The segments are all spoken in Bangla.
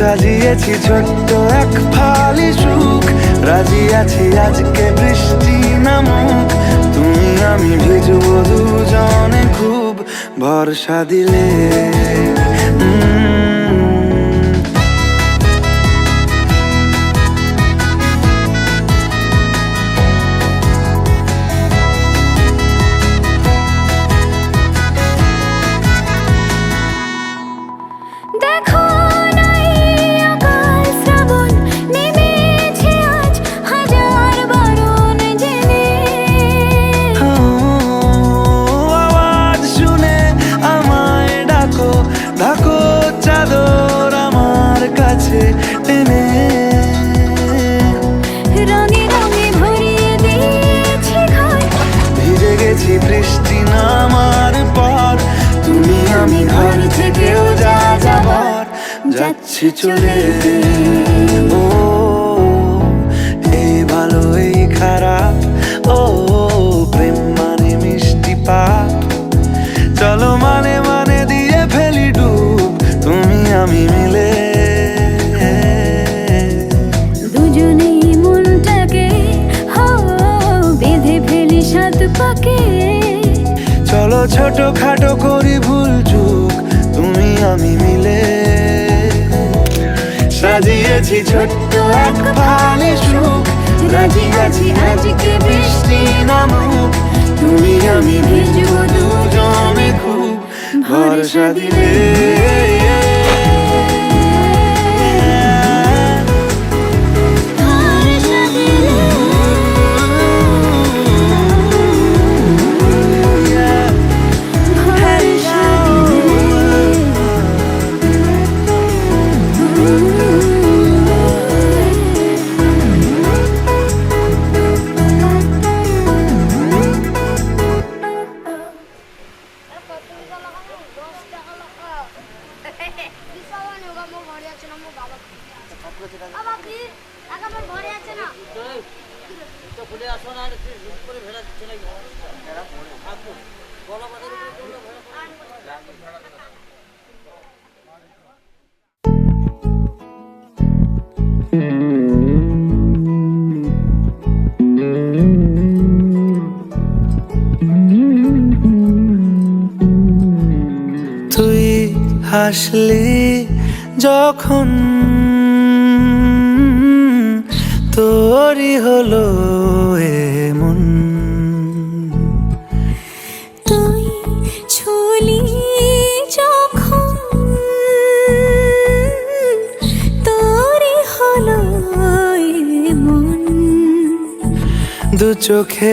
সাজিয়েছি ছোট্ট এক ফালি সুখ। রাজি আছি আজকে বৃষ্টি নামুক। তুমি আমি ভিজবো দুজনে খুব। ভরসা দিলে। ছোট খাটো করি ভুল চুক, তুমি আমি মিলে। সাজিয়েছি ছোট্ট এক ভালে সুখ রাজি আছি আজকে বৃষ্টি নামুক, তুমি আমি ভিজব দুজনে খুব ভরসা দিলে। হাসলি যখন তোরই হলো এমন। তুই ছুলি যখন তোরই হলো মন দু চোখে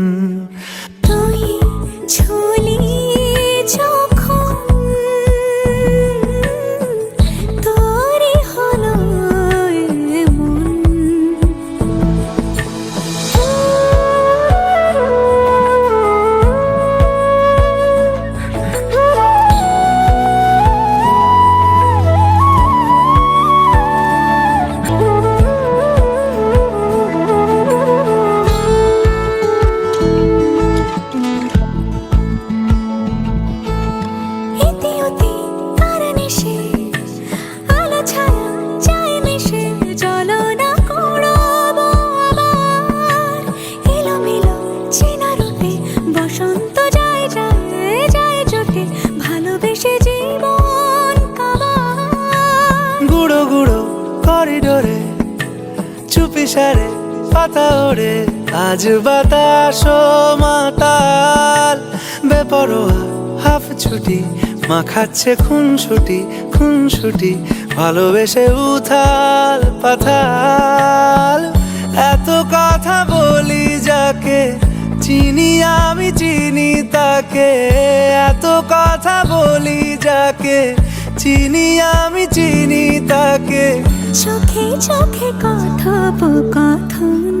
সারে, পাতা ওড়ে। আজ বাতাস মাতাল। বেপরোয়া হাফ ছুটি মাখাচ্ছে খুন ছুটি খুন ছুটি ভালোবেসে উথাল পাথাল। এত কথা বলি যাকে, চিনি আমি, চিনি তাকে। এত কথা বলি যাকে, চিনি আমি, চিনি তাকে। চোখে চোখে কথোপকথন।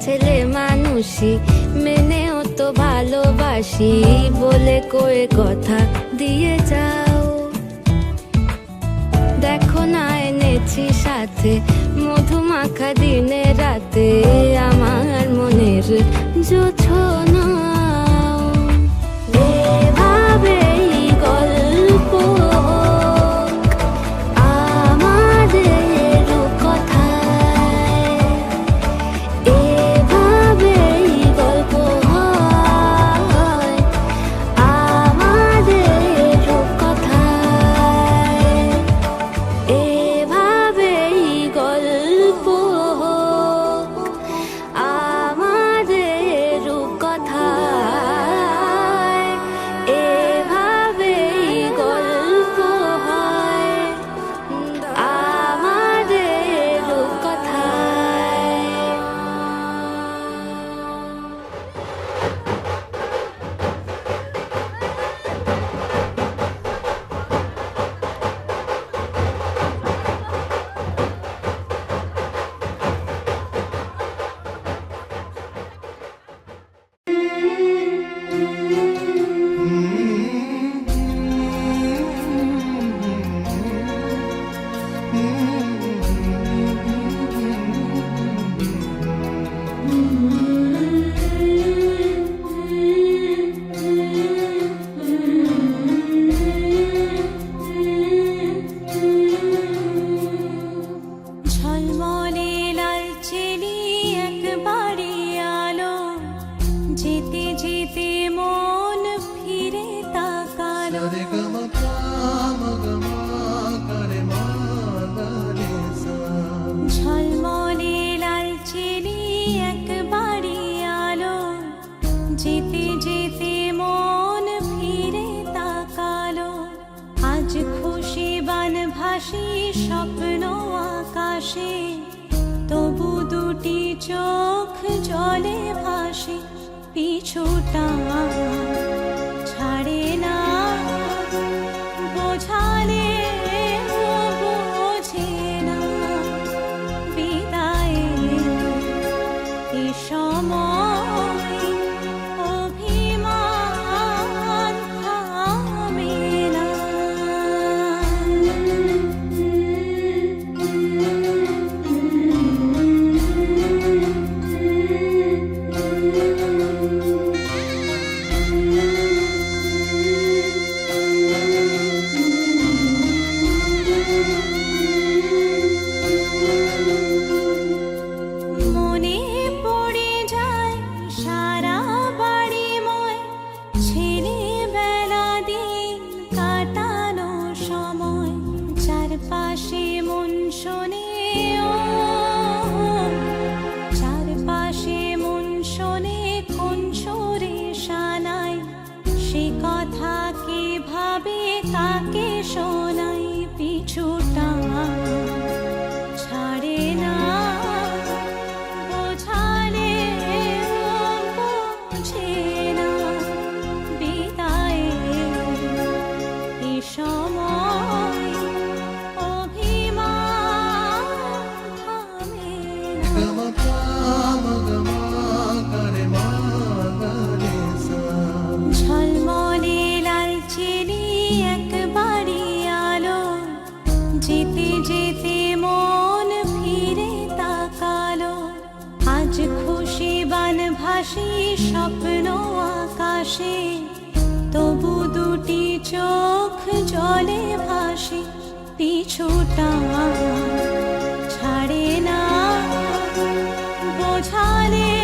ছেলে মানুষই, মেনেও তো ভালোবাসি। বলে কয়ে কথা দিয়ে যাও। দেখো না, এনেছি সাথে মধু মাখা দিনে রাতে। আমার মনের জোছনা রে গম পাম আলো। মন ফিরে তাকালো। আজ খুশি বান স্বপ্ন আকাশে। তবু দুটি চোখ জলে ভাসে, পিছুটা Charlie.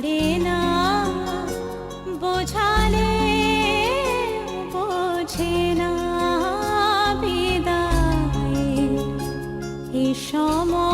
ছাড়ে না বোঝালে বোঝে না বিদায়। এ সময়